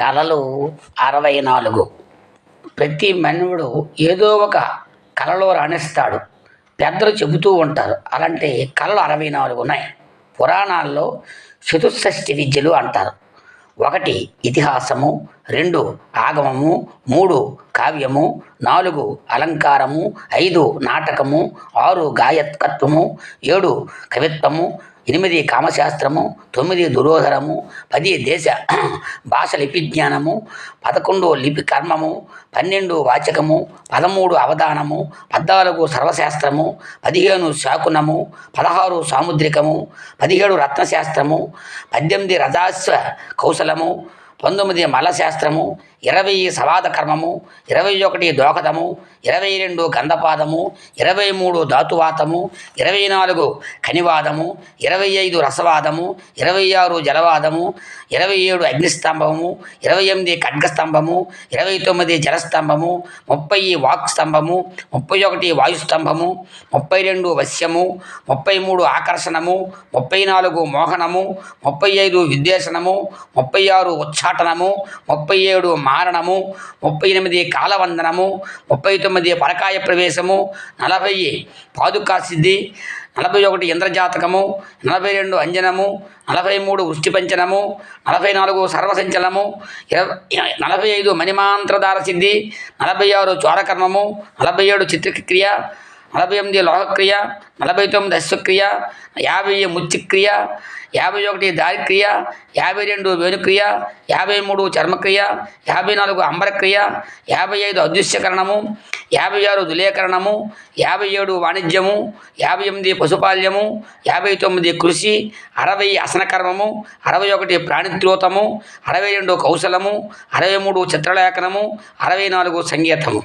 కళలు అరవై నాలుగు. ప్రతి మనువుడు ఏదో ఒక కళలో రాణిస్తాడు. పెద్దలు చెబుతూ ఉంటారు అలాంటి కళలు అరవై నాలుగు ఉన్నాయి. పురాణాల్లో చతుషష్ఠి విద్యలు అంటారు. ఒకటి ఇతిహాసము రెండు ఆగమము మూడు కావ్యము నాలుగు అలంకారము ఐదు నాటకము ఆరు గాయకత్వము ఏడు కవిత్వము ఎనిమిది కామశాస్త్రము తొమ్మిది దురోధరము పది దేశ భాష లిపి జ్ఞానము పదకొండు లిపి కర్మము పన్నెండు వాచకము పదమూడు అవధానము పద్నాలుగు సర్వశాస్త్రము పదిహేను శాకునము పదహారు సాముద్రికము పదిహేడు రత్నశాస్త్రము పద్దెనిమిది రథాశ్వ కౌశలము పంతొమ్మిది మలశాస్త్రము ఇరవై సవాద కర్మము ఇరవై ఒకటి దోకదము ఇరవై రెండు గంధపాదము ఇరవై మూడు ధాతువాతము ఇరవై నాలుగు కనివాదము ఇరవై ఐదు రసవాదము ఇరవై ఆరు జలవాదము ఇరవై ఏడు అగ్నిస్తంభము ఇరవై ఎనిమిది ఖడ్గస్తంభము ఇరవై తొమ్మిది జలస్తంభము ముప్పై వాక్ స్తంభము ముప్పై ఒకటి వాయుస్తంభము ముప్పై రెండు వశ్యము ముప్పై మూడు ఆకర్షణము ముప్పై నాలుగు మోహనము ముప్పై ఐదు విద్వేషణము ముప్పై ఆరు ఉద్ఘాటనము ముప్పై ఏడు మారణము ముప్పై ఎనిమిది కాలవందనము ముప్పై తొమ్మిది పరకాయ ప్రవేశము నలభై పాదుకా సిద్ధి నలభై ఒకటి ఇంద్రజాతకము నలభై రెండు అంజనము నలభై మూడు వృష్టిపంచనము నలభై నాలుగు సర్వసంచలము ఇరవై నలభై ఐదు మణిమాంత్రధార సిద్ధి నలభై ఆరు చోరకర్మము నలభై ఏడు చిత్రక్రియ నలభై ఎనిమిది లోహక్రియ నలభై తొమ్మిది అశ్వక్రియ యాభై ముచ్చిక్రియ యాభై ఒకటి దారిక్రియ యాభై రెండు వేణుక్రియ యాభై మూడు చర్మక్రియ యాభై నాలుగు అంబరక్రియ యాభై ఐదు అదృశ్యకరణము యాభై ఆరు దులేకరణము యాభై ఏడు వాణిజ్యము యాభై ఎనిమిది పశుపాల్యము యాభై తొమ్మిది కృషి అరవై అసనకర్మము అరవై ఒకటి ప్రాణిత్రోతము అరవై రెండు కౌశలము అరవై మూడు చిత్రలేఖనము అరవై నాలుగు సంగీతము.